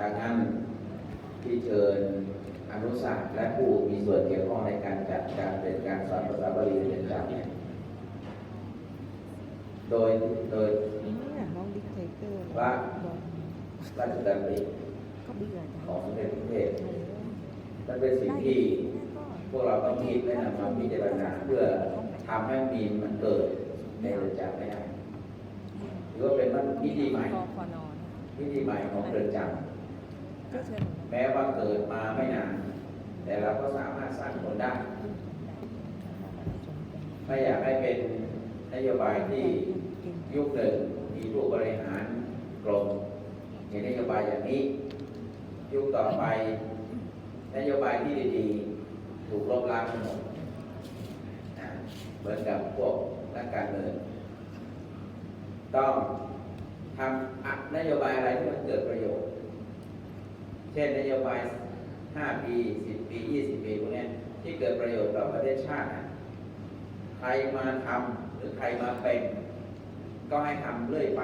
ดังนั้นที่เชิญอนุสาสและผู้มีส่วนเกี่ยวข้องในการจัดการเป็นการสอนภาษาบาลีในเรือนจำเนี่ยโดยโดยน้องดิเทเตอร์ว่าบอกราชดำริก็เบื่อจ้ะของสมเด็จพระเทพมันเป็นสิ่งที่พวกเราต้องคิดและนำมาพิจารณาเพื่อทำให้มีนมันเกิดในเรือนจำไม่ได้หรือว่าเป็นวิธีใหม่วิธีใหม่ของเรือนจำ แม้ว่าเกิดมาไม่นาน แต่เราก็สามารถสร้างผลได้ ไม่อยากให้เป็นนโยบายที่ยุคหนึ่งมีผู้บริหารกรมมีนโยบายอย่างนี้ ยุคต่อไป นโยบายที่ดีๆ ถูกลบล้างหมดเหมือนกับพวกนักการเมืองต้องทำนโยบายอะไรที่มันเกิดประโยชน์ ช่นนโยบาย 5 ปี 10 ปี 20 ปีพวกเนี้ยที่เกิดประโยชน์ต่อประเทศชาตินะใครมาทำหรือใครมาเป็น ก็ให้ทำเรื่อยไป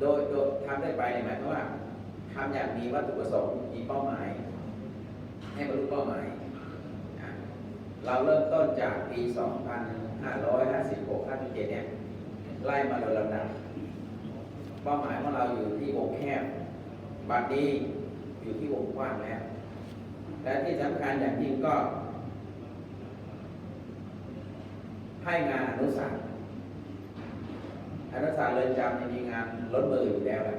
โดยโดยทำเรื่อยไปเนี่ยหมายความว่าทำอย่างมีวัตถุประสงค์มีเป้าหมาย ให้บรรลุเป้าหมาย เราเริ่มต้นจากปี 2556 57เนี่ยไล่มาโดยลำดับเป้าหมายของเราอยู่ที่วงแคบ บัดนี้อยู่ที่วงกว้างแล้ว และที่สำคัญอย่างยิ่งก็ ให้งานอนุสาสตร์อนุสาสตร์เรือนจำเนี่ยมีงานล้นมืออยู่แล้วแหละ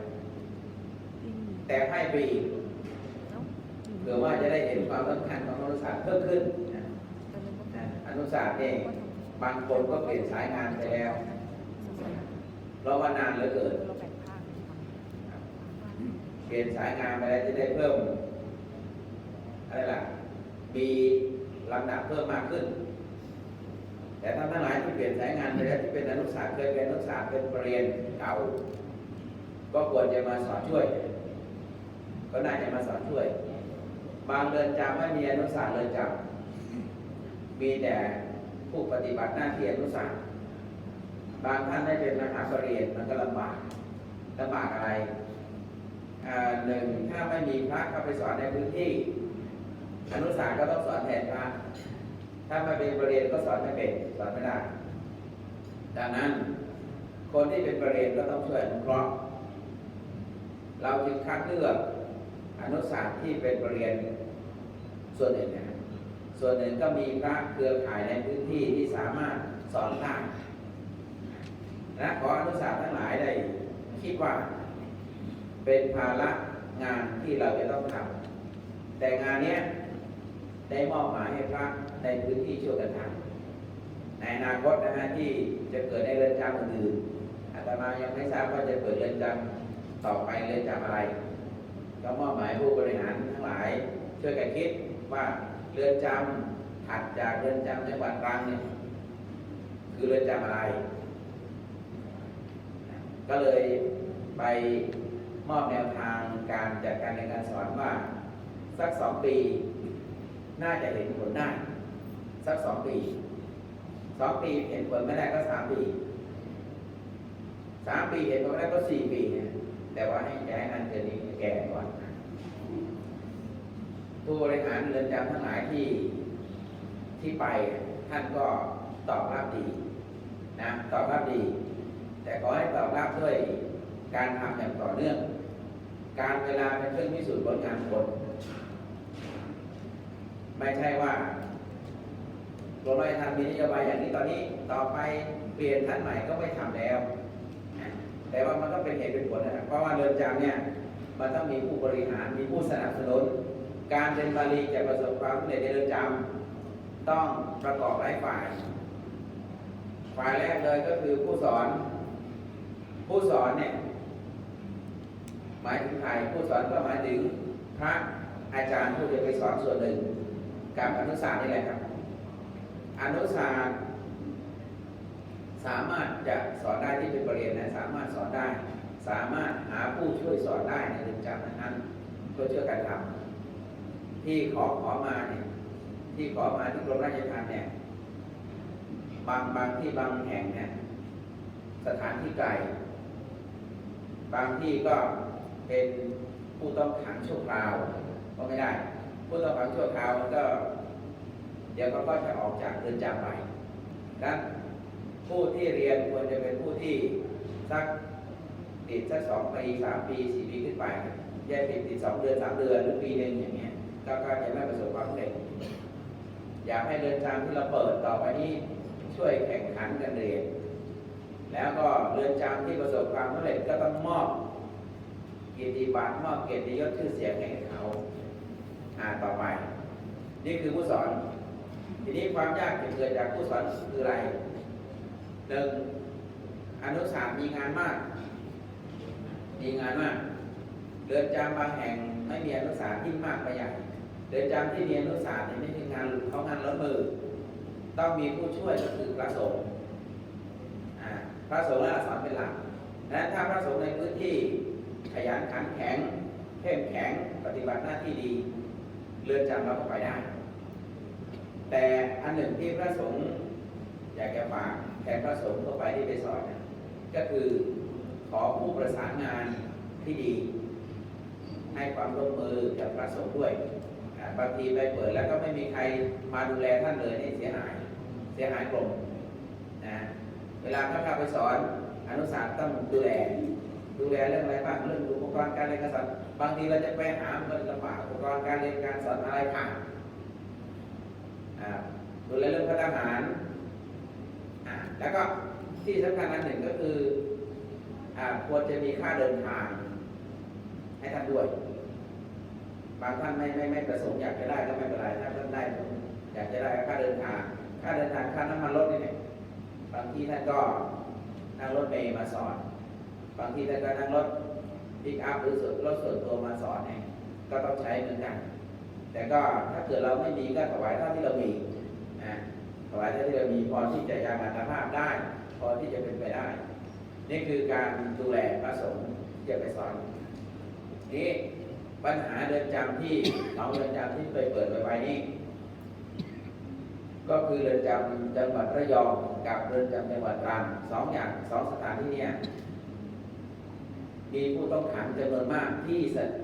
แต่ให้ไปอีกเผื่อว่าจะได้เห็นความสำคัญของอนุสาสตร์เพิ่มขึ้นนะนะอนุสาสตร์เนี่ยบางคนก็เปลี่ยนสายงานไปแล้วเพราะว่านานเหลือเกิน เปลี่ยนสายงานไปแล้วจะได้เพิ่มอะไรล่ะ มีลำดับเพิ่มมากขึ้น แต่ถ้านทั้งหลายที่เปลี่ยนสายงานไปแล้วที่เป็นอนุสาสตร์เคยเป็นอนุสาสตร์เป็นปรริญญาเก่า ก็ควรจะมาสอนช่วย ก็น่าจะมาสอนช่วย บางเรือนจำไม่มีอนุสาสตร์เรือนจำมีแต่ผู้ปฏิบัติหน้าที่อนุสาสตร์บางท่านได้เป็นมหาปรริญญามันก็ลำบากลำบากอะไร หนึ่งถ้าไม่มีพระเข้าไปสอนในพื้นที่ อนุสาสน์ก็ต้องสอนแทนพระถ้าม่เป็นประเรียนก็สอนไม่เป็นสอนไม่ได้ดังนั้นคนที่เป็นประเรียนก็ต้องช่วยอนุเคราะห์เราจึงคัดเลือกอนุสาสน์ที่เป็นประเรียนส่วนหนึ่งนะส่วนหนึ่งก็มีพระเครือข่ายในพื้นที่ที่สามารถสอนได้และขออนุสาสน์ทั้งหลายได้คิดว่า เป็นภาระงานที่เราจะต้องทำแต่งานเนี้ยได้มอบหมายให้พระในพื้นที่ช่วยกันทำในอนาคตนะฮะที่จะเกิดในเรือนจำอื่นอาตมายังไม่ทราบว่าจะเกิดเรือนจำต่อไปเรือนจำอะไร ก็มอบหมายผู้บริหารทั้งหลาย ช่วยกันคิดว่าเรือนจำถัดจากเรือนจำจังหวัดตรังเนี่ยคือเรือนจำอะไร ก็เลยไป มอบแนวทางการจัดการในการสอนว่า สักสองปี น่าจะเห็นผลได้ สักสองปีสองปีเห็นผลไม่ได้ก็สามปีสามปีเห็นผลไม่ได้ก็สี่ปีเนี่ยแต่ว่าให้ย้านั่นเจอนี้แก่ก่อนผู้บริหารเรือนจำทั้งหลายที่ที่ไปท่านก็ตอบรับดีนะตอบรับดี แต่ขอให้ตอบรับด้วยการทำอย่างต่อเนื่อง การเวลาเป็นเครื่องพิสูจน์ผลงานคนไม่ใช่ว่ากรมราชทัณฑ์มีนโยบายอย่างนี้ตอนนี้ต่อไปเปลี่ยนท่านใหม่ก็ไม่ทำแล้ว แต่ว่ามันก็เป็นเหตุเป็นผลนะเพราะว่าเรือนจำเนี่ยมันต้องมีผู้บริหารมีผู้สนับสนุน การเรียนบาลีจะประสบความสำเร็จในเรือนจำต้องประกอบหลายฝ่าย ฝ่ายแรกเลยก็คือผู้สอน ผู้สอนเนี่ย หมายถึงใครผู้สอนก็หมายถึงพระอาจารย์ผู้จะไปสอนส่วนหนึ่งกับอนุสาสน์นี่แหละครับอนุสาสน์สามารถจะสอนได้ที่เป็นประเรียนนะสามารถสอนได้ สามารถหาผู้ช่วยสอนได้ในเรือนจำนั้นก็ช่วยกันทำที่ขอขอมาเนี่ยที่ขอมาที่กรมราชทัณฑ์เนี่ยบางบางที่บางแห่งเนี่ยสถานที่ไกลบางที่ก็ เป็นผู้ต้องขังชั่วคราวก็ไม่ได้ ผู้ต้องขังชั่วคราวมันก็ เดี๋ยวเขาก็จะออกจากเรือนจำไปนั้นผู้ที่เรียนควรจะเป็นผู้ที่สักติดสักสองปีสามปีสี่ปีขึ้นไปแยกติดติดสองเดือนสามเดือนหรือปีหนึ่งอย่างเงี้ยก็ก็จะไม่ประสบความสำเร็จอยากให้เรือนจำที่เราเปิดต่อไปนี้ช่วยแข่งขันกันเรียน แล้วก็เรือนจำที่ประสบความสำเร็จก็ต้องมอบ กียรติบัตรมอบเกียรติยศชื่อเสียงให้เขาอ่าต่อไป นี่คือผู้สอน ทีนี้ความยากจะเกิดจากผู้สอนคืออะไรหนึ่งอนุสาสตร์มีงานมาก มีงานมากเรือนจำบางแห่งไม่มีอนุสาสตร์ยิ่มากไปใหญ่เรือนจำที่มีอนุสาสตร์เนี่ยไม่ใช่งานเขางานล้นมือ ต้องมีผู้ช่วยก็คือพระสงฆ์อ่าพระสงฆ์และสอนเป็นหลักและถ้าพระสงฆ์ในพื้นที่ ขยันขันแข็งเข้มแข็งปฏิบัติหน้าที่ดีเรือนจำเราก็ไปได้ แต่อันหนึ่งที่พระสงฆ์อยากจะฝากแทนพระสงฆ์ทั่วไปที่ไปสอนก็คือขอผู้ประสานงานที่ดี ให้ความร่วมมือกับพระสงฆ์ด้วยบางทีไปเปิดแล้วก็ไม่มีใครมาดูแลท่านเลยนี่เสียหาย เสียหายกลมนะเวลาพระเข้าไปสอนอนุสาสต้องดูแล ดูแลเรื่องอะไรบ้างเรื่องอุปกรณ์การเรียนการสอนบางทีเราจะไปหาเงินลำบากอุปกรณ์การเรียนการสอนอะไรผ่านดูแลเรื่องพัฒหารอ่าแล้วก็ที่สำคัญอันหนึ่งก็คืออควรจะมีค่าเดินทาง ให้ท่านด้วย บางท่านไม่ไม่ไม่ประสงค์อยากจะได้ก็ไม่เป็นไรถ้าท่านได้อยากจะได้ค่าเดินทาง ค่าเดินทางค่าน้ำมันรถนี่บางทีท่านก็นั่งรถเมย์มาสอน บางทีท่านก็นั่งรถปิกอัพหรือรถส่วนตัวมาสอนเนี่ยก็ต้องใช้เหมือนกัน แต่ก็ถ้าเกิดเราไม่มีก็ถวายเท่าที่เรามีนะถวายเท่าที่เรามีพอที่จะยังอัตภาพได้ พอที่จะเป็นไปได้ นี่คือการดูแลพระสงฆ์ที่จะไปสอนนี่ปัญหาเรือนจำที่สองเรือนจำที่เคยเปิดไว้นี้ก็คือเรือนจำจังหวัดระยองกับเรือนจำจังหวัดตรังสองอย่างสองสถานที่เนี้ย มีผู้ต้องขังจำนวนมากที่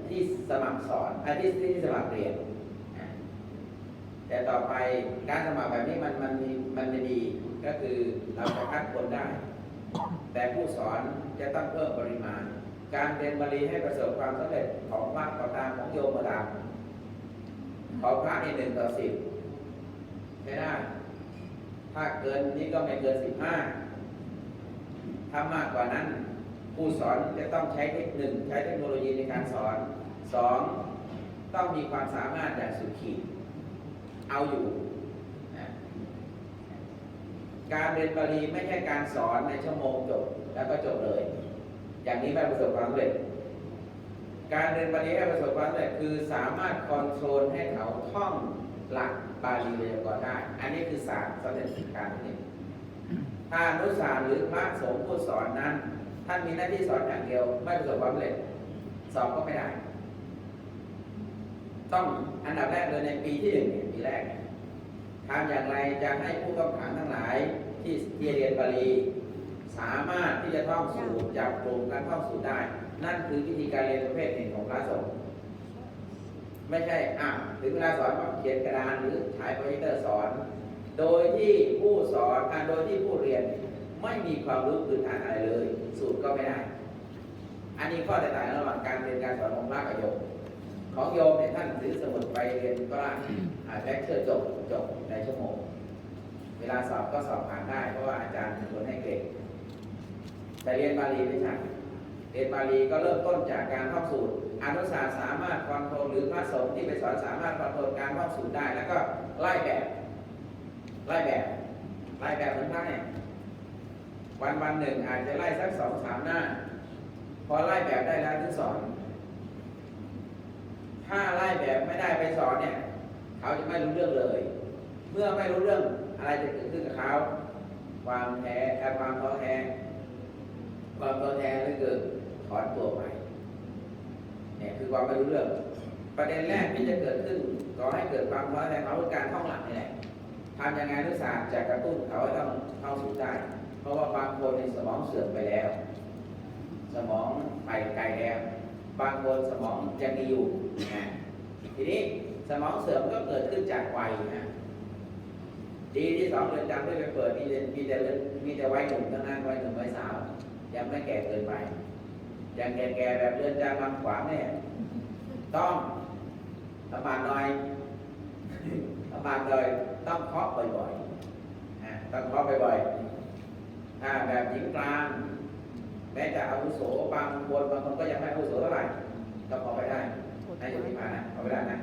ที่สมัครสอนอ้ที่ที่สมัครเรียนแต่ต่อไปการสมัครแบบนี้มันมันมีมันจะดีก็คือเราจะคัดคนได้ แต่ผู้สอนจะต้องเพิ่มปริมาณ การเรียนบาลีให้ประสบความสำเร็จของพระก็ตามของโยมก็ตามของพระในหนึ่งต่อสิบใช้ได้ถ้าเกินนี้ก็ไม่เกินสิบห้าถ้ามากกว่านั้น ผู้สอนจะต้องใช้เทคนิคใช้เทคโนโลยีในการสอนสองต้องมีความสามารถอย่างสุดขีดเอาอยู่นะการเรียนบาลีไม่ใช่การสอนในชั่วโมงจบแล้วก็จบเลย อย่างนี้ไม่ประสบความสำเร็จการเรียนบาลีให้ประสบความสำเร็จคือสามารถคอนโทรลให้เขาท่องหลักบาลีไวยกรณ์ได้ อันนี้คือศาสตร์สำเร็จการเรียนถ้านุสาสตร์หรือพระสงฆ์ผู้สอนนั้น ท่านมีหน้าที่สอนอย่างเดียว ไม่ประสบความสำเร็จสอบก็ไม่ได้ ต้องอันดับแรกเลยในปีที่หนึ่งปีแรกทำอย่างไรจะให้ผู้ต้องขังทั้งหลายที่ที่เรียนบาลี สามารถที่จะท่องสูตรจับกลุ่มการท่องสูตรได้ นั่นคือวิธีการเรียนประเภทหนึ่งของพระสงฆ์ไม่ใช่อะถึงเวลาสอนก็เขียนกระดานหรือฉายโปรเจคเตอร์สอน โดยที่ผู้สอนโดยที่ผู้เรียน ไม่มีความรู้พื้นฐานอะไรเลย สูตรก็ไม่ได้ อันนี้ข้อแตกต่างระหว่างการเรียนการสอนของพระกับโยมของโยมเนี่ยท่านถือสมุดไปเรียนก็ได้อ่าเลคเชอร์จบจบในชั่วโมง เวลาสอบก็สอบผ่านได้ เพราะว่าอาจารย์เป็นคนให้เกรดแต่เรียนบาลีไม่ใช่เรียนบาลีก็เริ่มต้นจากการท่องสูตรอนุสาสตร์สามารถคอนโทรลหรือพระสงฆ์ที่ไปสอนสามารถคอนโทรลการท่องสูตรได้ แล้วก็ไล่แบบ ไล่แบบ ไล่แบบเหมือนพระเนี่ย วันวันหนึ่งอาจจะไล่สักสองสามหน้า พอไล่แบบได้แล้วถึงสอน ถ้าไล่แบบไม่ได้ไปสอนเนี่ย เขาจะไม่รู้เรื่องเลย เมื่อไม่รู้เรื่องอะไรจะเกิดขึ้นกับเขาความแท้ความท้อแท้ความท้อแท้ก็คือถอนตัวไปเนี่ยคือความไม่รู้เรื่อง ประเด็นแรกที่จะเกิดขึ้นก่อให้เกิดความท้อแท้เขาคือการท่องหลักนี่แหละทำยังไงนุศาสตร์จะกระตุ้นเขาให้ต้องเข้าสู่ได้ ราะว่าบางคนในสมองเสื่อมไปแล้ว สมองไปไกลแล้ว บางคนสมองยังดีอยู่นะทีนี้สมองเสื่อมก็เกิดขึ้นจากวัยนะดีที่สองเรือนจำที่ไปเปิดมีแต่มีแต่มีแต่วัยหนุ่มทั้งนั้นวัยหนุ่มวัยสาว ยังไม่แก่เกินไปยังแก่ๆแบบเรือนจำบางขวางเนี่ยต้องลำบากหน่อยลำบากเลยต้องเคาะบ่อยๆต้องเคาะบ่อยๆ ถ้าแบบหญิงกลาง แม้จะอาวุโสบางคนบางคนก็ยังไม่อาวุโสเท่าไหร่ก็พอไปได้ให้อยู่ที่ผ่านนะพอไปได้นะ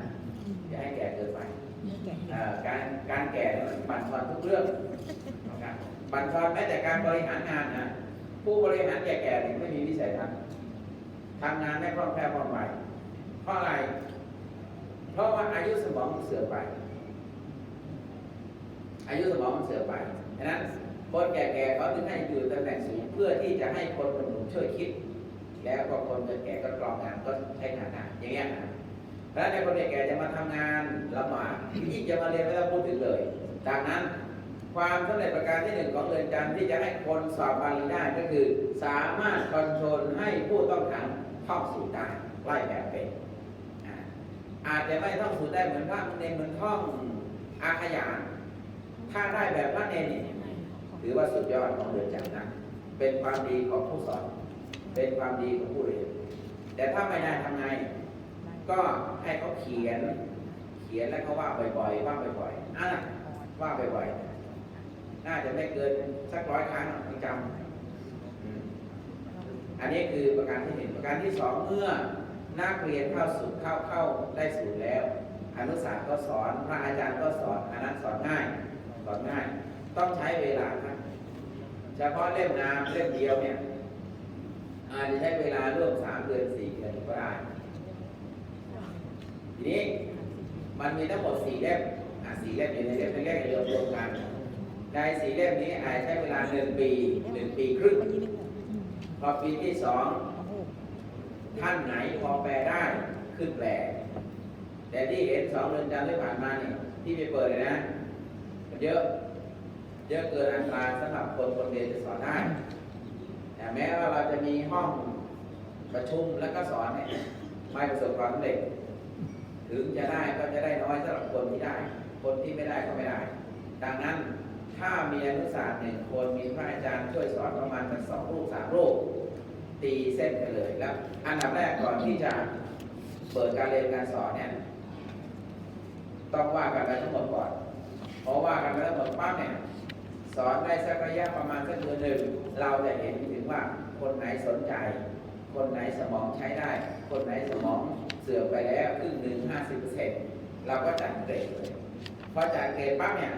อย่าให้แก่เกินไปแก่เอ่อการการแก่เนี่ยมันบั่นทอนทุกเรื่องนะครับบั่นทอนแม้แต่การบริหารงานนะผู้บริหารแก่ๆเนี่ยไม่มีวิสัยทัศน์ทำงานไม่คล่องแคล่วว่องไวเพราะอะไร เพราะว่าอายุสมองมันเสื่อมไป อายุสมองมันเสื่อมไปฉะนั้น คนแก่ๆเขาถึงให้อยู่ตำแหน่งสูงเพื่อที่จะให้คนหนุ่มๆช่วยคิด แล้วก็คนแก่ก็กรองงานก็ใช้งานได้อย่างเงี้ยนะเพราะฉะนั้นในคนแก่ๆจะมาทำงานลำบากยิ่งจะมาเรียนไม่ต้องพูดถึงเลยดังนั้นความสำเร็จประการที่หนึ่งของเรือนจำที่จะให้คนสอบบาลีได้ก็คือ สามารถคอนโทรลให้ผู้ต้องขังท่องสูตรได้ไล่แบบเป็นอาอาจจะไม่ท่องสูตรได้เหมือนพระเนรเหมือนท่องอาขยานถ้าได้แบบพระเนรเนี่ย ถือว่าสุดยอดของเรือนจำนะ เป็นความดีของผู้สอน เป็นความดีของผู้เรียน แต่ถ้าไม่ได้ทำไง ก็ให้เขาเขียน เขียนแล้วก็ว่าบ่อยๆ ว่าบ่อยๆอะว่าบ่อยๆ น่าจะไม่เกินสักร้อยครั้งยังจำอันนี้คือประการที่หนึ่งประการที่สองเมื่อนักเรียนเข้าสู่เข้าเข้าได้สูตรแล้วอนุสาสก็สอน พระอาจารย์ก็สอนอันนั้นสอนง่าย สอนง่าย ต้องใช้เวลาครับเฉพาะเล่มนามเล่มเดียวเนี่ย อาจจะใช้เวลาร่วมสามเดือนสี่เดือนก็ได้ ทีนี้มันมีทั้งหมดสี่เล่มอะสี่เล่มอยู่ในเล่มแรกๆรวมรวมกัน ในสี่เล่มนี้อาจจะใช้เวลาหนึ่งปีหนึ่งปีครึ่งพอปีที่สองท่านไหนพอแปลได้ขึ้นแปล แต่ที่เห็นสองเดือนจำที่ผ่านมาเนี่ยที่ไปเปิดเลยนะ มันเยอะ เยอะเกินอัตราสำหรับคนคนเรียนจะสอนได้แต่แม้ว่าเราจะมีห้องประชุมแล้วก็สอนเนี่ยไม่ประสบความสำเร็จถึงจะได้ก็จะได้น้อยสำหรับคนที่ได้ คนที่ไม่ได้ก็ไม่ได้ ดังนั้นถ้ามีอนุศาสตร์หนึ่งคนมีพระอาจารย์ช่วยสอนประมาณสักสองรูปสามรูปตีเส้นไปเลยแล้ว อันดับแรกก่อนที่จะเปิดการเรียนการสอนเนี่ยต้องว่ากันไปทั้งหมดก่อนเพราะว่ากันไปทั้งหมดปั๊บเนี่ย สอนได้สักระยะประมาณสักเดือนหนึ่งเราจะเห็นถึงว่าคนไหนสนใจ คนไหนสมองใช้ได้ คนไหนสมองเสื่อมไปแล้วครึ่งหนึ่งห้าสิบเปอร์เซ็นต์เราก็จัดเกรดเลยพอจัดเกรดปั๊บเนี่ย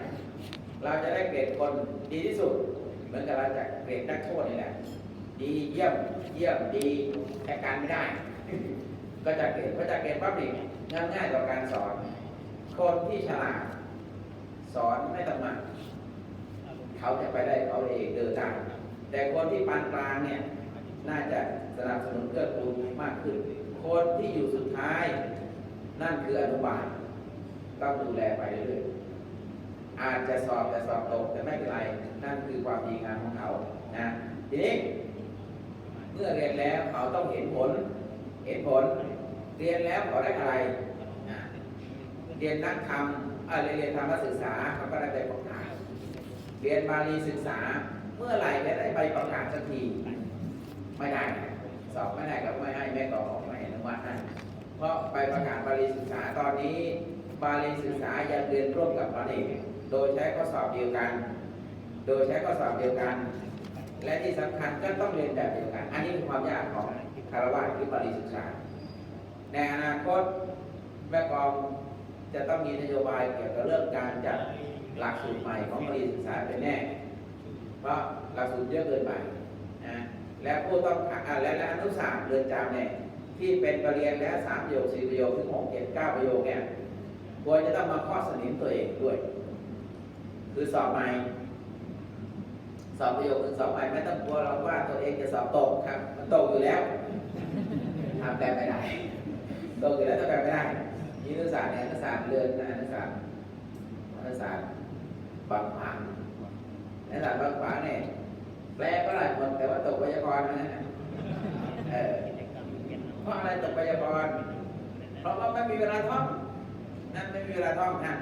เราจะได้เกรดคนดีที่สุด เหมือนกับเราจัดเกรดนักโทษนี่แหละดีเยี่ยมเยี่ยมดีแต่การไม่ได้ ก็จะเกรดพอจัดเกรดปั๊บนี่ง่ายง่ายต่อการสอน คนที่ฉลาด สอนไม่ต้องมา เขาจะไปได้เขาเองเดินได้แต่คนที่ปานกลางเนี่ยน่าจะสนับสนุนเกื้อกูลมากขึ้น คนที่อยู่สุดท้าย นั่นคืออนุบาลต้องดูแลไปเรื่อยๆอาจจะสอบแต่สอบตกแต่ไม่เป็นไร นั่นคือความดีงามของเขานะทีนี้เมื่อเรียนแล้วเขาต้องเห็นผล เห็นผล เรียนแล้วเขาได้อะไรอะเรียนนักธรรมเอ่อเรียนธรรมศึกษาเขาก็ได้ใบประกาศ เรียนบาลีศึกษาเมื่อไหร่จะได้ใบประกาศสักทีไม่ได้ สอบไม่ได้ก็ไม่ให้แม่กอกไม่ให้อนุมัติให้เพราะใบประกาศบาลีศึกษาตอนนี้ บาลีศึกษายังเรียนร่วมกับบาลีโดยใช้ข้อสอบเดียวกัน โดยใช้ข้อสอบเดียวกัน และที่สำคัญก็ต้องเรียนแบบเดียวกัน อันนี้คือความยากของคารวะหรือบาลีศึกษา ในอนาคตแม่กองจะต้องมีนโยบายเกี่ยวกับเรื่องการจัด หลักสูตรใหม่ของบาลีศึกษาเป็นแน่ เพราะหลักสูตรเยอะเกินไปนะและผู้ต้องขังอะและและอนุสาสตร์เรือนจำเนี่ยที่เป็นประเรียนแล้วสามประโยคสี่ประโยคถึงหกเจ็ดเก้าประโยคเนี่ยควรจะต้องมาข้อสนิมตัวเองด้วย คือสอบใหม่สอบประโยคคือสอบใหม่ไม่ต้องกลัวเราว่าตัวเองจะสอบตกครับ มันตกอยู่แล้วทำแต่ไม่ได้ตกอยู่แล้วทำแต่ไม่ได้นี่อนุศาสตร์เนี่ยอนุศาสตร์เรือนนะอนุศาสตร์อนุศาสตร์ บางพังอนุศาสตร์บางขวางเนี่ยแปลก็ได้หมดแต่ว่าตกไวยากรณ์นะเออเพราะอะไรตกไวยากรณ์เพราะว่าไม่มีเวลาท่องนั่นไม่มีเวลาท่องท่าน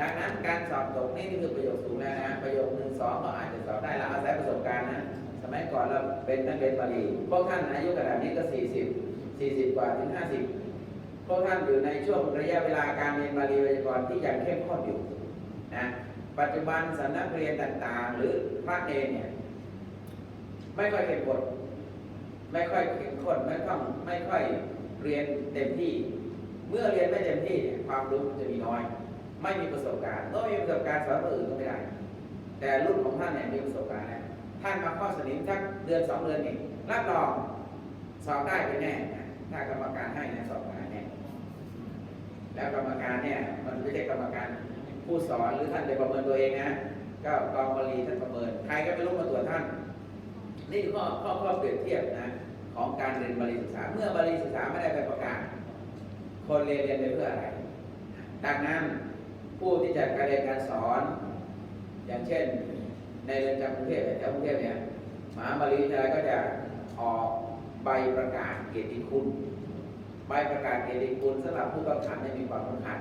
ดังนั้นการสอบตกนี่คือประโยคสูงแล้วนะประโยคหนึ่งสองก็อาจจะสอบได้เราอาศัยประสบการณ์นะสมัยก่อนเราเป็นนักเรียนบาลีพวกท่านอายุขนาดนี้ก็สี่สิบสี่สิบกว่าถึงห้าสิบพวกท่านอยู่ในช่วงระยะเวลาการเรียนบาลีไวยากรที่ยังเข้มข้นอยู่ นะปัจจุบันสำนักเรียนต่างๆ หรือพระเนรเนี่ย ไม่ค่อยเข้มข้นไม่ค่อยเข้มข้นไม่ต้องไม่ค่อยเรียนเต็มที่ เมื่อเรียนไม่เต็มที่เนี่ยความรู้มันจะมีน้อย ไม่มีประสบการณ์เมื่อไม่มีประสบการณ์สอนคนอื่นก็ไม่ได้ แต่รุ่นของท่านเนี่ยมีประสบการณ์แล้วท่านมาข้อสนิมสักเดือนสองเดือนเองรับรองสอบได้เป็นแน่ถ้ากรรมการให้นะสอบได้แน่แล้วกรรมการเนี่ยมันไม่ใช่กรรมการ ผู้สอนหรือท่านไปประเมินตัวเองนะก็กองบรีท่านประเมิน ใครก็ไม่รู้มาตรวจท่าน นี่ข้อข้อข้อเปรียบเทียบนะของการเรียนบาลีศึกษา เมื่อบาลีศึกษาไม่ได้ไปประกาศ คนเรียนเรียนไปเพื่ออะไร ดังนั้นผู้ที่จัดการเรียนการสอน อย่างเช่น ในเรือนจำกรุงเทพแถวกรุงเทพเนี่ยมหาบาลีวิทยาลัยก็จะออกใบประกาศเกียรติคุณ ใบประกาศเกียรติคุณสำหรับผู้ต้องขังเนี่มีความสำคัญ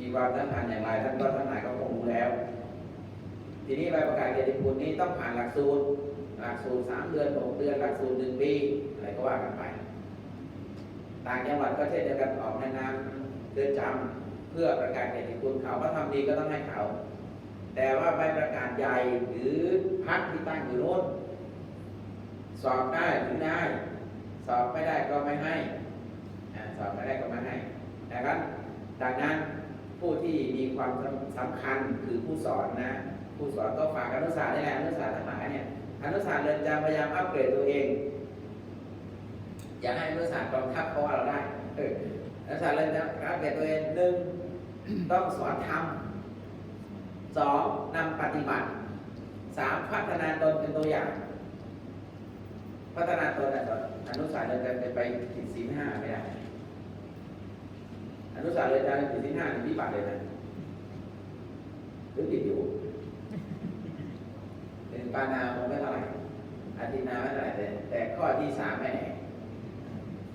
มีความสำคัญอย่างไรท่านก็ท่านนายก็คงรู้แล้ว ทีนี้ใบประกาศเกียรติคุณนี้ต้องผ่านหลักสูตรหลักสูตรสามเดือนหกเดือนหลักสูตรหนึ่งปีอะไรก็ว่ากันไป ต่างจังหวัดก็เช่นเดียวกันออกในนามเดือนจำเพื่อประกาศเกียรติคุณเขาว่าทำดีก็ต้องให้เขา แต่ว่าใบประกาศใหญ่หรือพักที่ตั้งอยู่โน้นสอบได้หรือได้ สอบไม่ได้ก็ไม่ให้ สอบไม่ได้ก็ไม่ให้นะครับ ดังนั้น ผู้ที่มีความสำคัญคือผู้สอนนะ ผู้สอนก็ฝากอนุสาสน์นี่แหละอนุสาสน์ทั้งหลายเนี่ยอนุสาสน์เรือนจำพยายามอัปเกรดตัวเอง อย่าให้อนุสาสน์กองทัพเพราะว่าเราได้อนุสาสน์เรือนจำอัปเกรดตัวเองหนึ่งต้องสอนทำสองนำปฏิบัติสามพัฒนาตนเป็นตัวอย่าง พัฒนาตนนตอนอนุสาสน์เรือนจำไปผิดศีลห้าไม่ได้ นุสาสน์เรือนจำผิดศีลห้านี่วิบัติเลยนะหรือผิดอยู่เป็นปานาคงไม่เท่าไหร่อาทินาไม่เท่าไหร่แต่แต่ข้อที่สามไม่แน่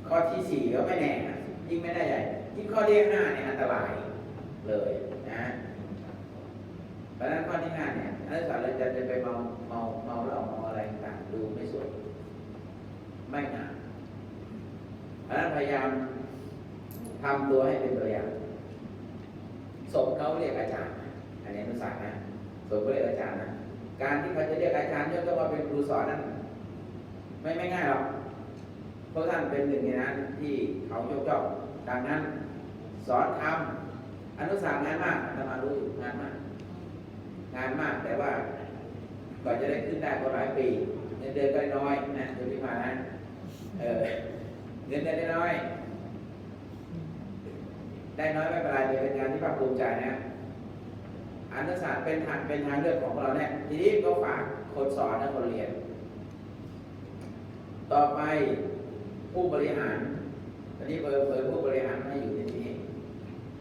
ข้อที่สี่ก็ไม่แน่นะยิ่งไม่ได้ใหญ่ยิ่งข้อที่ห้าเนี่ยอันตรายเลยนะเพราะฉะนั้นข้อที่ห้าเนี่ยนักศึกษาเราจะจะไปเมาเมาเมาเหล้าเมาอะไรต่างๆดูไม่สวยไม่งามเพราะฉะนั้นพยายาม ทำตัวให้เป็นตัวอย่างสมเขาเรียกอาจารย์ อันนี้อนุสาสน์นะสมเขาเรียกอาจารย์นะ การที่เขาจะเรียกอาจารย์ยกย่องว่าเป็นครูสอนนั้นไม่ไม่ง่ายหรอก เพราะท่านเป็นหนึ่งในนั้น ที่เขายกย่องดังนั้น สอนทำอนุสาสน์งานมากอาตมารู้งานมาก งานมากแต่ว่ากว่าจะได้ขึ้นได้ก็หลายปีเงินเดือนก็น้อยนะเดี๋ยวที่มานะเออเงินเดือนน้อย ได้น้อยไม่เป็นไรแต่เป็นงานที่ภาคภูมิใจนะอนุศาสตร์เป็นทางเป็นทางเลือกของเราเนี่ยทีนี้ก็ฝากคนสอนและคนเรียน ต่อไปผู้บริหารอันนี้เบอร์เผยผู้บริหารไม่อยู่ในที่นี้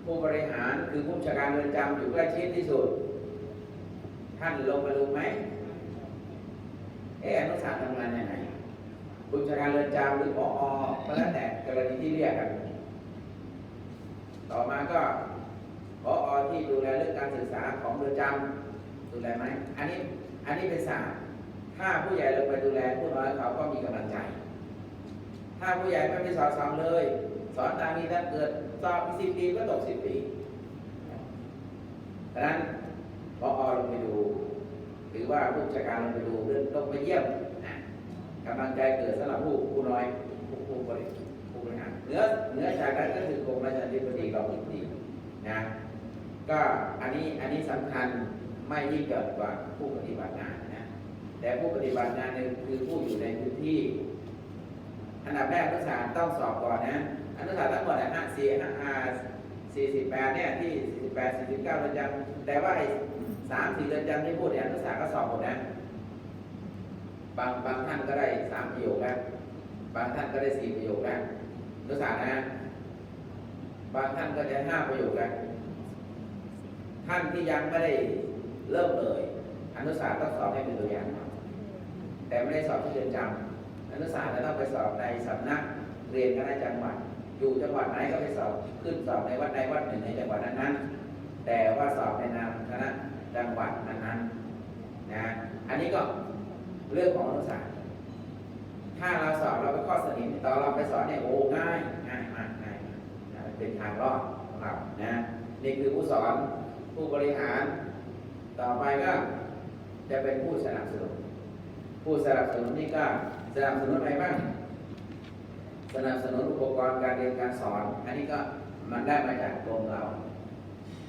ผู้บริหารคือผู้จัดการเรือนจำอยู่ใกล้ชิดที่สุด ท่านลงมาดูไหมเอออนุศาสตร์ทำงานยังไงผู้จัดการเรือนจำหรือปอก็แล้วแต่กรณีที่เรียกกัน ต่อมาก็พออที่ดูแลเรื่องการศึกษาของเรือนจำดูแลไหมอันนี้อันนี้เป็นศาสตร์ถ้าผู้ใหญ่ลงไปดูแลผู้น้อยเขาก็มีกำลังใจ ถ้าผู้ใหญ่ไม่ไปสอนสอนเลย สอนตามนี้ถ้าเกิดสอบสิบปีก็ตกสิบปีดังนั้นพออลงไปดู หรือว่าผู้จัดการลงไปดูเรื่องลงไปเยี่ยมกำลังใจเกิดสำหรับผู้ผู้น้อยผู้ผู้บริผู้บริหารเนื้อเนื้อจากนั้นก็คือกรมราชาธิบดีเราอีกดีนะ ก็อันนี้อันนี้สำคัญไม่ยิ่งเกินกว่าผู้ปฏิบัติงานนะแต่ผู้ปฏิบัติงานเนี่ยคือผู้อยู่ในพื้นที่ อันดับแรกนักศึกษาต้องสอบก่อนนะอนุสาสตร์ทั้งหมดนะห้าสี่ห้าสี่สิบแปดเนี่ยที่สี่สิบแปดสี่สิบเก้าเรือนจำแต่ว่าไอ้สามสี่เรือนจำที่พูดเนี่ยนักศึกษาก็สอบหมดนะบางบางท่านก็ได้สามประโยคแล้วบางท่านก็ได้สี่ประโยคแล้วนักศึกษานะ บางท่านก็ได้ห้าประโยคแล้ว ท่านที่ยังไม่ได้เริ่มเลยอนุสาสน์ต้องสอบให้เป็นตัวอย่างแต่ไม่ได้สอบที่เรือนจำอนุสารจะต้องไปสอบในสำนักเรียนคณะจังหวัด อยู่จังหวัดไหนก็ไปสอบขึ้นสอบในวัดใดวัดหนึ่งในจังหวัดนั้นๆแต่ว่าสอบในนามคณะจังหวัดนั้นๆนะอันนี้ก็เรื่องของอนุสารถ้าเราสอบเราไปข้อสนิมตอนเราไปสอนเนี่ยโอ้ง่ายง่ายมากง่ายเป็นทางรอดของเรานะนี่คือผู้สอน ผู้บริหาร ต่อไปก็จะเป็นผู้สนับสนุน ผู้สนับสนุนนี่ก็สนับสนุนอะไรบ้าง สนับสนุนอุปกรณ์การเรียนการสอน อันนี้ก็มันได้มาจากกรมเรา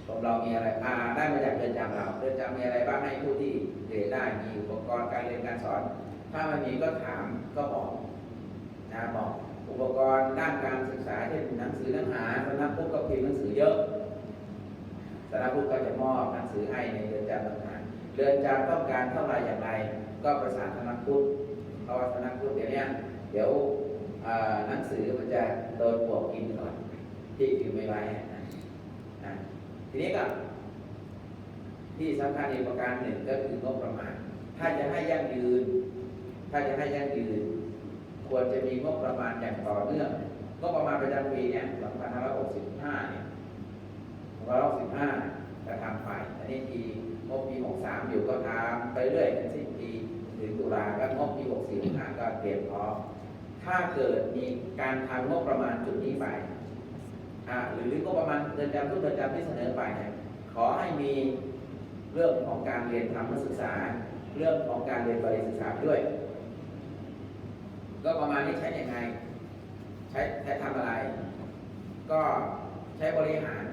กรมเรามีอะไรอ่าได้มาจากเรือนจำเราเรือนจำมีอะไรบ้างให้ผู้ที่เรียนได้มีอุปกรณ์การเรียนการสอน ถ้ามันมีก็ถามก็บอกนะบอกอุปกรณ์ด้านการศึกษาเช่นหนังสือหนังหาสำนักพุทธก็พิมพ์หนังสือเยอะ สำนักพุทธก็จะมอบหนังสือให้ในเรือนจำต่างๆเรือนจำต้องการเท่าไรอย่างไร ก็ประสานสำนักพุทธเพราะว่าสำนักพุทธเดี๋ยวนี้เดี๋ยวหนังสือมันจะโดนปวกกินก่อนที่พิมพ์ไม่ไว้นะนะทีนี้ก็ที่สำคัญอีกประการหนึ่งก็คืองบประมาณ ถ้าจะให้ยั่งยืน ถ้าจะให้ยั่งยืน ควรจะมีงบประมาณอย่างต่อเนื่อง งบประมาณประจำปีเนี่ย 2565 เนี่ย 2565จะทำไป อันนี้ปีงบปี 63 อยู่ก็ทำไปเรื่อยจนสิ้นปีถึงตุลาก็งบปี 64 65 ก็เตรียมพร้อมถ้าเกิดมีการทำงบประมาณจุดนี้ไปอ่าหรืองบประมาณเดือนจำทุกเดือนจำที่เสนอไปเนี่ยขอให้มีเรื่องของการเรียนธรรมศึกษา เรื่องของการเรียนบริศึกษาด้วย ก็ประมาณนี้ใช้ยังไง ใช้ใช้ทำอะไร ก็ใช้บริหาร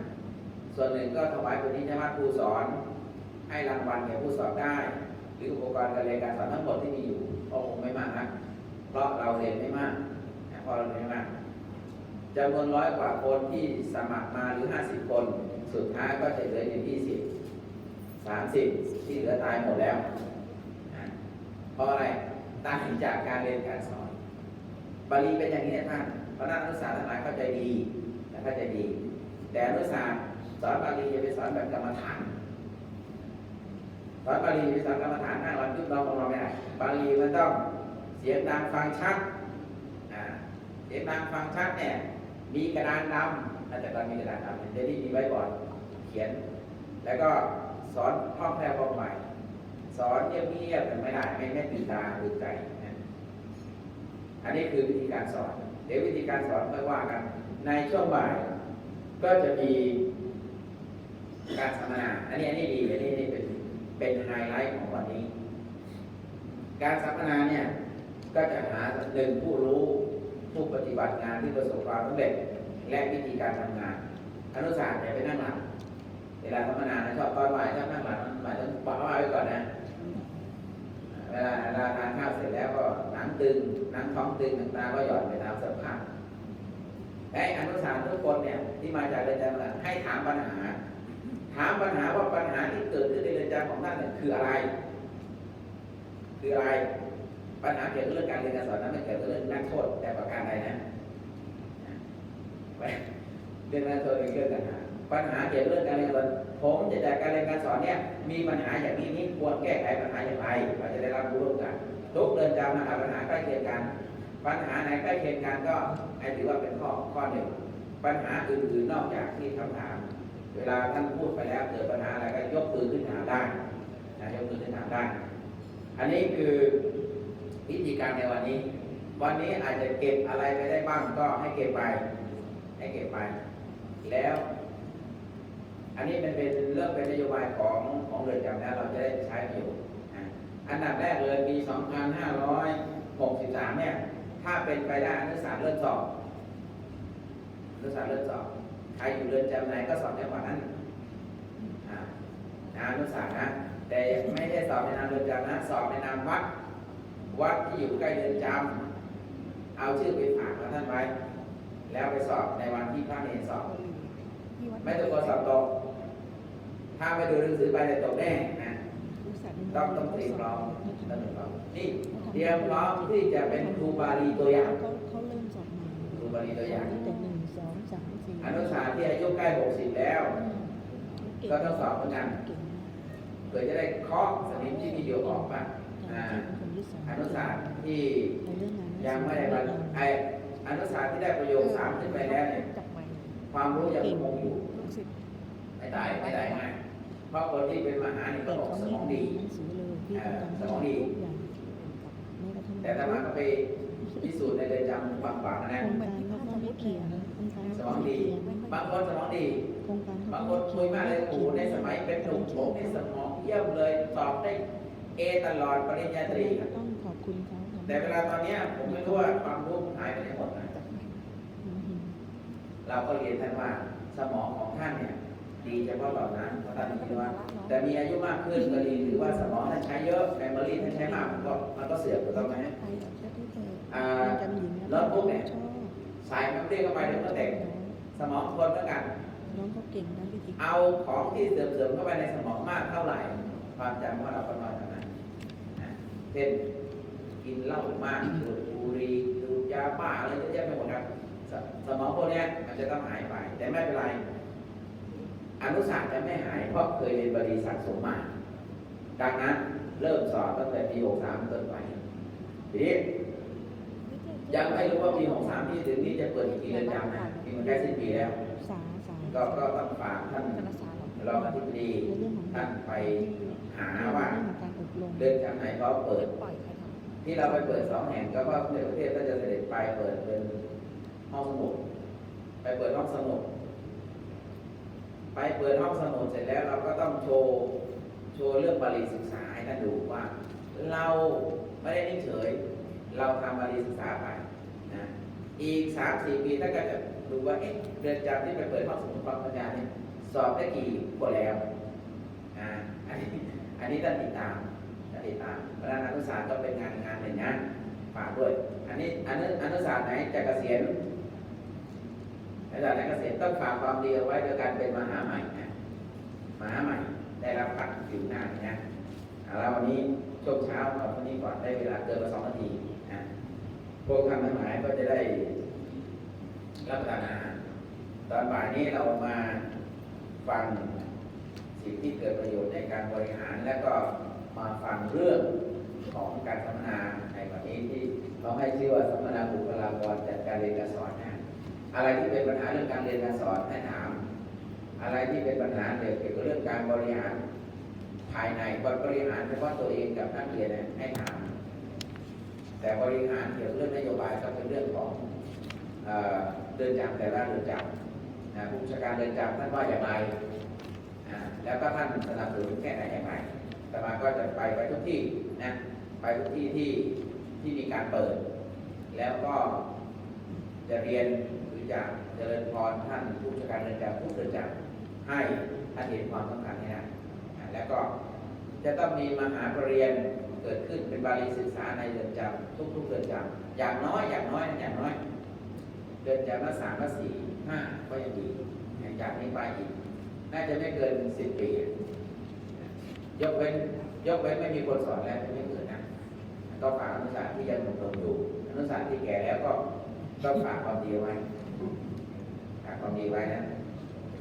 ส่วนหนึ่งก็ถวายเป็นนิจวัตรครูสอน ให้รางวัลแก่ผู้สอนได้ หรืออุปกรณ์การเรียนการสอนทั้งหมดที่มีอยู่ก็คงไม่มากนะเพราะเราเรียนไม่มากเพราะเราเรียนไม่มากจำนวนร้อยกว่าคนที่สมัครมาหรือห้าสิบคน สุดท้ายก็จะเหลืออยู่ที่สิบสามสิบที่เหลือตายหมดแล้วเพราะอะไรตายจากการเรียนการสอนบาลีเป็นอย่างนี้นะท่านเพราะนักอนุสาทั้งหลายเข้าใจดีและเข้าใจดี แต่นุสาสตร์ สอนบาลีอย่าไปสอนแบบกรรมฐานสอนบาลีอย่าไปสอนกรรมฐานนั่งรับยุบเราของเราไม่ได้บาลีมันต้องเสียงดังฟังชัดอ่าเสียงดังฟังชัดเนี่ยมีกระดานดำอาจจะตอนมีกระดานดำเดี๋ยวนี้มีไว้ก่อนเขียน แล้วก็สอนคล่องแคล่วว่องไวสอนเงียบๆแต่ไม่ได้ไม่ไม่ตื่นตาตื่นใจนะอันนี้คือวิธีการสอน เดี๋ยววิธีการสอนค่อยว่ากัน ในช่วงบ่ายก็จะมี การสัมมนา อันนี้อันนี้ดีอันนี้นี่เป็นเป็นไฮไลท์ของวันนี้ การสัมมนาเนี่ยก็จะหาหนึ่งผู้รู้ผู้ปฏิบัติงานที่ประสบความสำเร็จและวิธีการทำงานอนุสาสตร์อย่าไปนั่งหลังเวลาสัมมนานะชอบตอนบ่ายชอบนั่งหลังหมายถึงบอกว่าไว้ก่อนนะเวลาเวลาทานข้าวเสร็จแล้วก็หนังตึงหนังท้องตึงตาก็หย่อนไปตามสภาพไอ้อนุสารทุกคนเนี่ยที่มาจากเรือนจำน่ะให้ถามปัญหา ถามปัญหาว่าปัญหาที่เกิดขึ้นในเรือนจำของท่านเนี่ยคืออะไร คืออะไร ปัญหาเกี่ยวกับเรื่องการเรียนการสอนนั้นไม่เกี่ยวกับเรื่องนักโทษแต่ประการใดนะเรื่องนักโทษเป็นเรื่องปัญหาปัญหาเกี่ยวกับเรื่องการเรียนการสอนผมจะจากการเรียนการสอนเนี่ยมีปัญหาอย่างนี้นี้ควรแก้ไขปัญหาอย่างไรเราจะได้รับรู้ร่วมกันทุกเรือนจำนะครับปัญหาใกล้เคียงกัน ปัญหาไหนใกล้เคียงกันก็ให้ถือว่าเป็นข้อข้อหนึ่งปัญหาอื่นๆนอกจากที่คำถาม เวลาท่านพูดไปแล้วเกิดปัญหาอะไรก็ยกมือขึ้นถามได้นะยกมือขึ้นถามได้ อันนี้คือวิธีการในวันนี้ วันนี้อาจจะเก็บอะไรไปได้บ้างก็ให้เก็บไป ให้เก็บไป แล้ว อันนี้เป็นเป็นเรื่องเป็นนโยบายของของเรือนจำแล้วเราจะได้ใช้ประโยชน์อันดับแรกเลยปี 2563 เนี่ย ถ้าเป็นไปได้อนุสารเลื่อนสอบอนุสารเลื่อนสอบ ใครอยู่เรือนจำไหนก็สอบจังหวัดนั้นอ่านะอนุสารนะ แต่ไม่ได้สอบในนามเรือนจำนะสอบในนามวัด วัดที่อยู่ใกล้เรือนจำเอาชื่อไปฝากกับท่านไว้ แล้วไปสอบในวันที่พระเนรสอบ ไม่ต้องกลัวสอบตก ถ้าไม่ดูหนังสือไปจะตกแน่นะต้องต้องเตรียมพร้อมต้องเตรียมพร้อมนี่เตรียมพร้อมที่จะเป็นครูบาลีตัวอย่างเขาเขาเริ่มสอบมาครูบาลีตัวอย่างตั้งแต่หนึ่งส องสามสี่อนุสาวรีย์ที่อายุใกล้60แล้ว ก็ต้องสอบเหมือนกันเก่งมากเพื่อจะได้เคาะสนิมที่มีอยู่ออกบ้างการเก่งคนที่สองอนุสาวรีย์ที่ในเรื่องงานอยังไม่ได้บรรไออนุสาสตร์ที่ได้ประโยคสามขึ้นไปแล้วเนี่ยจับไว้ความรู้ยังคงอยู่ลูกศิษย์ไม่ตายไม่ตายง่ายเพราะคนที่เป็นมหาเนี่ยก็เด็กบอกเขาสไม่มองอ่านดีหนังสือเลยพี่ต้องจำสมองดีทุกอย่างแม้กระทั่งแต่ถ้ามาก็ไปพิสูจน์ในเรือนจำบางขวางนะโค รงการเขาก็ไม่เขียนโครงการสมเขาองก็ไม่ดีเขียนบางคนสมองดีโครงการเขาบางคก็นไม่คุยมากเลยโอ้โหในสมัยเป็นหนุ่มผมในสมองเยี่ยมเลยสอบได้เอตลอดปริญญาตรีก็ต้องขอบคุณเขาค่ะแต่เวลาตอนเนี้ยผมไม่รู้ว่าความรู้หายไปไหนหมดนะอืมเราก็เรียนท่านว่าสมองของท่านเนี่ย ดีเฉพาะตอนนั้นเพราะท่านคิดว่าแต่มีอายุมากขึ้นก็ดีหรือว่าสมองท่านใช้เยอะแมมโมรีท่านใช้มากมันก็มันก็เสื่อมถูกต้องไหมไปแบบแค่ที่เธออ่าจำหญิงนะแล้วพวกเนี่ยชอบ ใส่แมมโมรีเข้าไปเดี๋ยวมันก็แตกสมองคนก็กันน้องเขาเก่งนะพี่ติ๊กเอาของที่เสื่อมๆเข้าไปในสมองมากเท่าไหร่ ความจำของเราก็น้อยเท่านั้นนะเช่นกินเหล้ามากดูดบุหรี่ดูดยาบ้าอะไรเยอะแยะไปหมดครับสสมองพวกเนี้ยมันจะต้องหายไป แต่ไม่เป็นไร อนุสาสตร์จะไม่หายเพราะเคยเรียนบริษัทสมมาดังนั้นเริ่มสอบตั้งแต่ปี 63เป็นต้นไปทีนี้ ยังไม่รู้ว่าปี63ที่ถึงนี้จะเปิดอีกกี่เรือนจำนะนี่มันใกล้สิ้นปีแล้ว สาสาก็ก็ต้องฝากท่านคณะสาหรอกรองอธิบดีในเรื่องของท่านไปหาว่าเรื่องของการอบรมเรือนจำไหนเขาเปิด ปล่อยใครทที่เราไปเปิดสองแห่งก็เพราะในประเทศก็จะเสด็จไปเปิดเป็นห้องสมุดไปเปิดห้องสมุดไปเปิดห้องสมุดเสร็จแล้วเราก็ต้องโชว์โชว์เรื่องบาลีศึกษาให้ท่านดูว่า เราไม่ได้นิ่งเฉย เราทำบาลีศึกษาไปนะอีกสามสี่ปีท่านก็จะดูว่าเอ๊ะเรือนจำที่ไปเปิดห้องสมุดฟังปัญญาเนี่ยสอบได้กี่คนแล้วอ่าอันนี้อันนี้ท่านติดตามท่านติดตามเพราะนั้นอนุสารก็เป็นงานงานหนึ่งนะฝากด้วย อันนี้อนุอนุสาสตร์ไหนจะเกษียณอาจารย์นักเกษตรต้องฝากความดีเอาไว้โดยการเป็นมหาใหม่นะมหาใหม่ได้รับปัดผิวหน้านะเอาละวันนี้ช่วงเช้าเอาเท่านี้ก่อนได้เวลาเกินมาสองนาที พวกท่านทั้งหลายก็จะได้รับประทานอาหารตอนบ่ายนี้เรามาฟังสิ่งที่เกิดประโยชน์ในการบริหาร และก็มาฟังเรื่องของการสัมมนาในวันนี้ที่เราให้ชื่อว่าสัมมนาบุคลากรจัดการเรียนการสอนนะอะไรที่เป็นปัญหาเรื่องการเรียนการสอนให้ถาม อะไรที่เป็นปัญหาเกี่ยวกับเรื่องการบริหาร ภายในบริหารเฉพาะตัวเองกับนักเรียนให้ถาม แต่บริหารเกี่ยวกับเรื่องนโยบายก็เป็นเรื่องของเอ่อเรือนจำแต่ละเรือนจำนะผู้บัญชการเรือนจำท่านว่าอย่างไรอ่าแล้วก็ท่านสนับสนุนแค่ไหนอย่างไรแต่มาก็จะไปไปทุกที่นะไปทุกที่ที่ที่มีการเปิด แล้วก็จะเรียนหรือจะเจริญพรท่านผู้จัดการเรือนจำผู้เรือนจำให้ท่านเห็นความสำคัญนี้นะแล้วก็จะต้องมีมหาปรริญญา เกิดขึ้นเป็นบาลีศึกษาในเรือนจำทุกๆเรือนจำอย่างน้อยอย่างน้อยอย่างน้อยเรือนจำละสามละสี่ห้าก็ยังดีอย่างจากนี้ไปอีกน่าจะไม่เกินสิบปียกเว้นยกเว้นไม่มีคนสอนแล้วไม่เกิดนะก็ฝากอนุสาสที่ยังหนุ่มอยู่อนุสาสที่แก่แล้วก็ก็ฝากความดีไว้ฝากความดีไว้นะ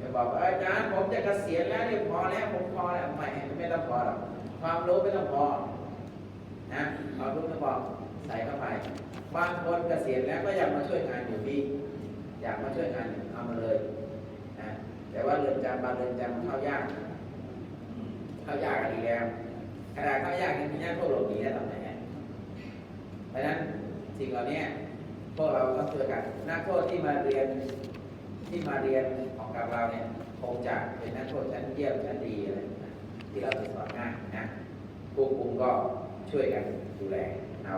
จะบอกว่าอาจารย์ผมจะเกษียณแล้วเนี่พอแล้วผมพอแล้วไม่ไม่ต้องพอหรอกความรู้ไม่ต้องพอ นะความรู้ไม่พอใส่เข้าไปบางคนเกษียณแล้วก็อยากมาช่วยงานอยู่ดีอยากมาช่วยงานเอามาเลยนะแต่ว่าเรือนจำบางเรือนจำเข้ายากเข้ายากกันอีกแล้วขนาดเข้ายากยังมีญาติพวกหลบหนีได้ทำไงเพราะฉะนั้นสิ่งเหล่านี้พวกเราต้องช่วยกันนักโทษที่มาเรียนที่มาเรียนของกับเราเนี่ยคงจะเป็นนักโทษชั้นเยี่ยมชั้นดีอะไรที่เราจะสอนง่ายนะผู้คุมก็ ช่วยกันดูแล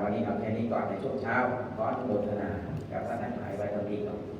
วันนี้เอาแค่นี้ก่อนในช่วงเช้าขออนุโมทนากับท่านทั้งหลายไว้ตรงนี้ก่อน